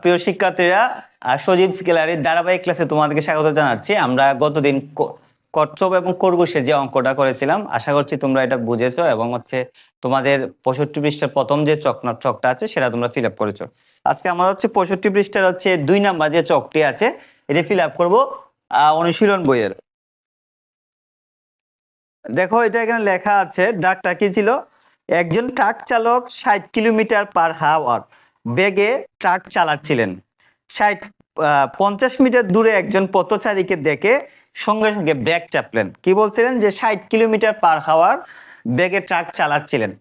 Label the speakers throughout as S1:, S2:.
S1: প্রিয় শিক্ষার্থীরা সজীব গ্যালারির ধারাবাহিক ক্লাসে তোমাদেরকে স্বাগত জানাচ্ছি। আমরা গতদিন কচ্ছপ এবং খরগোশের যে অঙ্কটা করেছিলাম, আশা করছি তোমরা এটা বুঝেছ এবং হচ্ছে তোমাদের পঁয়ষট্টি পৃষ্ঠার প্রথম যে চক চকটা আছে, সেটা তোমরা ফিল আপ করেছ। আজকে আমাদের হচ্ছে পঁয়ষট্টি পৃষ্ঠার হচ্ছে দুই নাম্বার যে চকটি আছে, এটা ফিল আপ করব অনুশীলন বইয়ের। দেখো, এটা এখানে লেখা আছে ডাকটা কি ছিল? একজন ট্রাক চালক ষাট কিলোমিটার পার হাওয়ার। বেগে ট্রাক চালাচ্ছিলেন। ষাট পঞ্চাশ মিটার দূরে একজন পথচারীকে দেখে সঙ্গে সঙ্গে ব্রেক চাপলেন। কি বলছিলেন? যে ষাট কিলোমিটার পার হাওয়ার বেগে ট্রাক চালাচ্ছিলেন।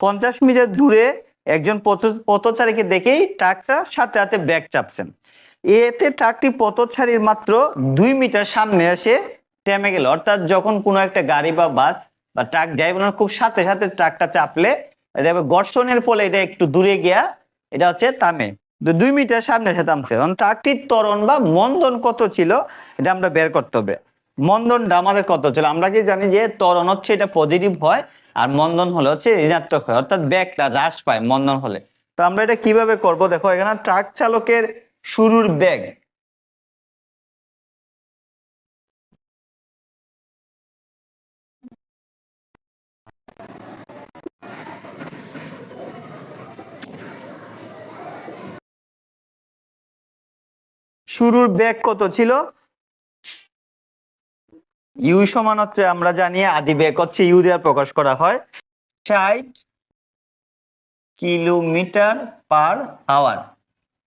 S1: পঞ্চাশ মিটার দূরে একজন পথ- পথচারীকে দেখেই ট্রাকটা সাথে সাথে ব্রেক চাপছেন। এতে ট্রাকটি পথচারীর মাত্র দুই মিটার সামনে এসে থেমে গেল। অর্থাৎ যখন কোনো একটা গাড়ি বা বাস বা ট্রাক না, খুব সাথে সাথে ট্রাকটা চাপলে ঘর্ষণের ফলে এটা একটু দূরে গিয়া এটা হচ্ছে তামে। দুই মিটার সামনে সে থামছে। ট্রাকটির ত্বরণ বা মন্দন কত ছিল, এটা আমরা বের করতে হবে। মন্দনটা আমাদের কত ছিল? আমরা কি জানি যে ত্বরণ হচ্ছে এটা পজিটিভ হয় আর মন্দন হলে হচ্ছে ঋণাত্মক হয়, অর্থাৎ ব্যাগটা হ্রাস পায় মন্দন হলে। তো আমরা এটা কীভাবে করব? দেখো, এখানে ট্রাক চালকের শুরুর ব্যাগ। শুরুর বেগ কত ছিল? ইউ সমান হচ্ছে, আমরা জানি আদি বেগ হচ্ছে ইউ দিয়ে প্রকাশ করা হয়, ষাট কিলোমিটার পার আওয়ার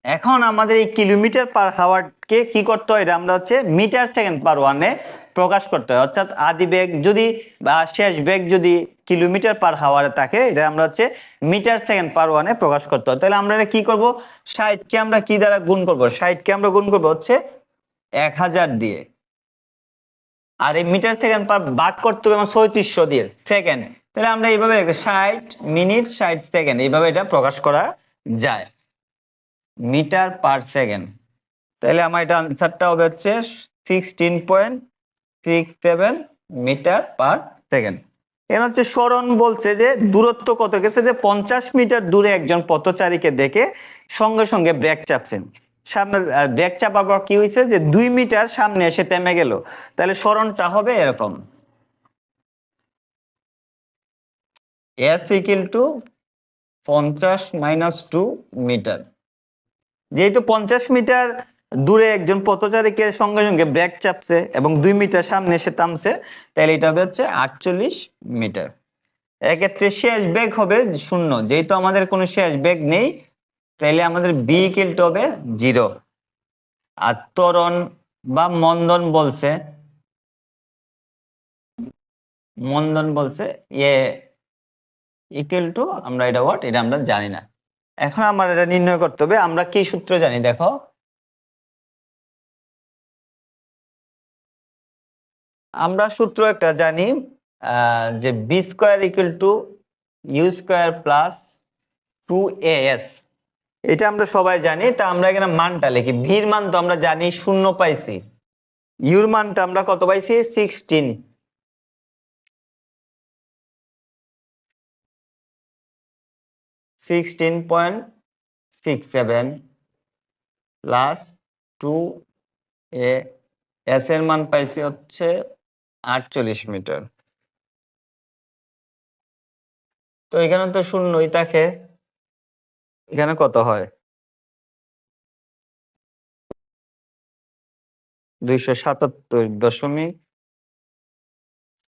S1: এখন আমাদের এই কিলোমিটার পার হাওয়ারকে কি করতে হয়? এটা আমরা হচ্ছে মিটার সেকেন্ড পার ওয়ানে প্রকাশ করতে হয়। অর্থাৎ আদি বেগ যদি বা শেষ বেগ যদি কিলোমিটার পার হাওয়ারে থাকে, এটা আমরা হচ্ছে মিটার সেকেন্ড পার ওয়ানে প্রকাশ করতে হয়। তাহলে আমরা এটা কি করব? ষাটকে আমরা কি দ্বারা গুণ করব? ষাটকে আমরা গুণ করব হচ্ছে এক হাজার দিয়ে। আর এই মিটার সেকেন্ড পার ভাগ করতে হবে আমার ছয়ত্রিশশো দিয়ে, সেকেন্ড। তাহলে আমরা এইভাবে ষাট মিনিট ষাট সেকেন্ড। এইভাবে এটা প্রকাশ করা যায়। Metre per second. তাহলে আমার এটা আনসারটা হবে হচ্ছে sixteen point six seven metre per second এখানে হচ্ছে স্মরণ বলছে যে দূরত্ব কত গেছে যে পঞ্চাশ মিটার দূরে একজন পথচারীকে দেখে সঙ্গে সঙ্গে ব্রেক চাপছেন সামনে ব্রেক চাপার পর কি হয়েছে যে দুই মিটার সামনে এসে থেমে গেল। তাহলে স্মরণটা হবে এরকম। এস ইকুয়াল টু পঞ্চাশ মাইনাস টু মিটার যেহেতু পঞ্চাশ মিটার দূরে একজন পথচারীকে সঙ্গে সঙ্গে ব্রেক চাপছে এবং দুই মিটার সামনে এসে থামছে। তাহলে এটা হবে হচ্ছে আটচল্লিশ মিটার। এক্ষেত্রে শেষ বেগ হবে শূন্য। যেহেতু আমাদের কোনো শেষ বেগ নেই, তাহলে আমাদের বি ইকুয়াল হবে জিরো। আর ত্বরণ বা মন্দন বলছে মন্দন বলছে এ ইকুয়াল টু আমরা এটা হোয়াট এটা আমরা জানি না। এখন আমার এটা নির্ণয় করতে হবে। আমরা কি সূত্র জানি? দেখো আমরা সূত্র একটা জানি যে V square equal to U square plus two S এটা আমরা সবাই জানি, তা আমরা এখানে মানটা লিখি। ভির মান তো আমরা জানি শূন্য পাইছি। ইউর মানটা আমরা কত পাইছি? Sixteen sixteen point six seven plus two A S এর মান পাইছি হচ্ছে আটচল্লিশ মিটার। তো এখানে তো শূন্যই থাকে। এখানে কত হয়? দুইশো সাতাত্তর দশমিক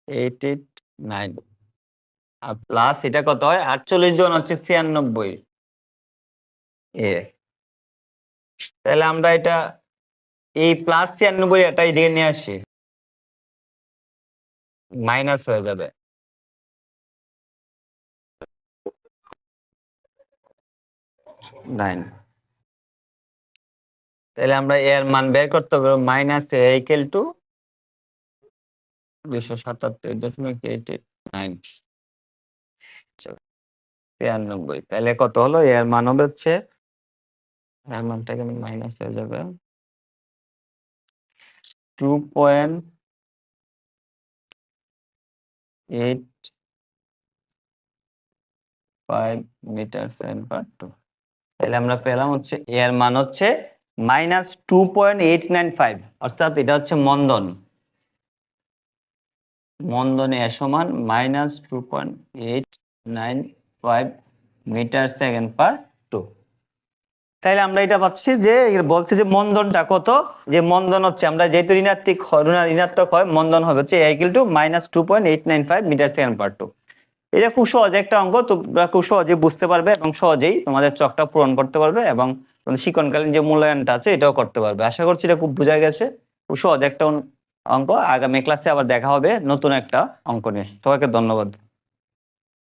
S1: এইট এইট নাইন আর প্লাস এটা কত হয়? আটচল্লিশ জন হচ্ছে ছিয়ানব্বই। এ। তাহলে আমরা এটা এই প্লাস ছিয়ানব্বই এটা এদিকে নিয়ে আসি। মাইনাস হয়ে যাবে। নাইন তাহলে আমরা এর মান বের করতে হবে মাইনাস এ ইকুয়াল টু দুইশো সাতাত্তর দশমিক এইট এইট নাইন ছিয়ানব্বই। তাহলে কত হলো? এর মান হবে হচ্ছে এর মানটা এখানে মাইনাস হয়ে যাবে। Two point eight five metre second per two তাহলে আমরা পেলাম হচ্ছে এর মান হচ্ছে minus two point eight nine five অর্থাৎ এটা হচ্ছে মন্দন। মন্দনে এর সমান minus two point eight nine five metre second per two তাইলে আমরা এটা পাচ্ছি যে বলছে যে মন্দনটা কত? যে মন্দন হচ্ছে, আমরা যেহেতু ঋণাত্মক ঋণাত্মক হয়, মন্দন হবে হচ্ছে equal to minus two point eight nine five metre second per two এটা খুব সহজ একটা অঙ্ক, তোমরা খুব সহজে বুঝতে পারবে এবং সহজেই তোমাদের চকটা পূরণ করতে পারবে এবং শিক্ষণকালীন যে মূল্যায়নটা আছে, এটাও করতে পারবে। আশা করছি এটা খুব বোঝা গেছে। খুব সহজ একটা অঙ্ক। আগামী ক্লাসে আবার দেখা হবে নতুন একটা অঙ্ক নিয়ে। সবাইকে ধন্যবাদ।